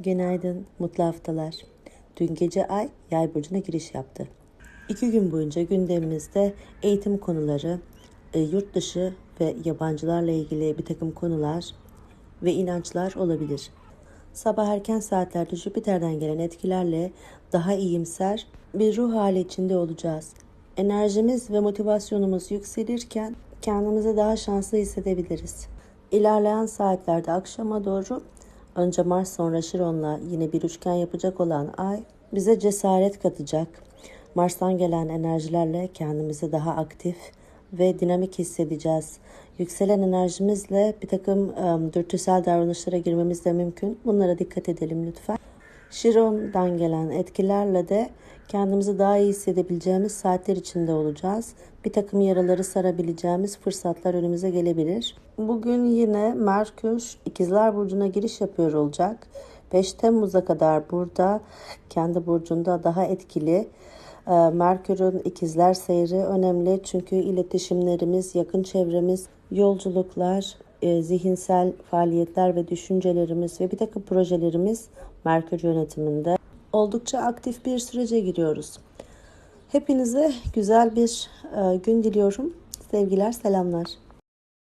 Günaydın, mutlu haftalar. Dün gece ay yay burcuna giriş yaptı. İki gün boyunca gündemimizde eğitim konuları, e, yurt dışı ve yabancılarla ilgili bir takım konular ve inançlar olabilir. Sabah erken saatlerde Jüpiter'den gelen etkilerle daha iyimser bir ruh hali içinde olacağız. Enerjimiz ve motivasyonumuz yükselirken kendimizi daha şanslı hissedebiliriz. İlerleyen saatlerde akşama doğru önce Mars sonra Şiron'la yine bir üçgen yapacak olan Ay bize cesaret katacak. Mars'tan gelen enerjilerle kendimizi daha aktif ve dinamik hissedeceğiz. Yükselen enerjimizle bir takım ım, dürtüsel davranışlara girmemiz de mümkün. Bunlara dikkat edelim lütfen. Şiron'dan gelen etkilerle de kendimizi daha iyi hissedebileceğimiz saatler içinde olacağız. Bir takım yaraları sarabileceğimiz fırsatlar önümüze gelebilir. Bugün yine Merkür İkizler Burcu'na giriş yapıyor olacak. 5 Temmuz'a kadar burada kendi burcunda daha etkili. Ee, Merkür'ün ikizler seyri önemli çünkü iletişimlerimiz, yakın çevremiz, yolculuklar, e, zihinsel faaliyetler ve düşüncelerimiz ve bir takım projelerimiz Merkür yönetiminde oldukça aktif bir sürece giriyoruz. Hepinize güzel bir e, gün diliyorum. Sevgiler, selamlar.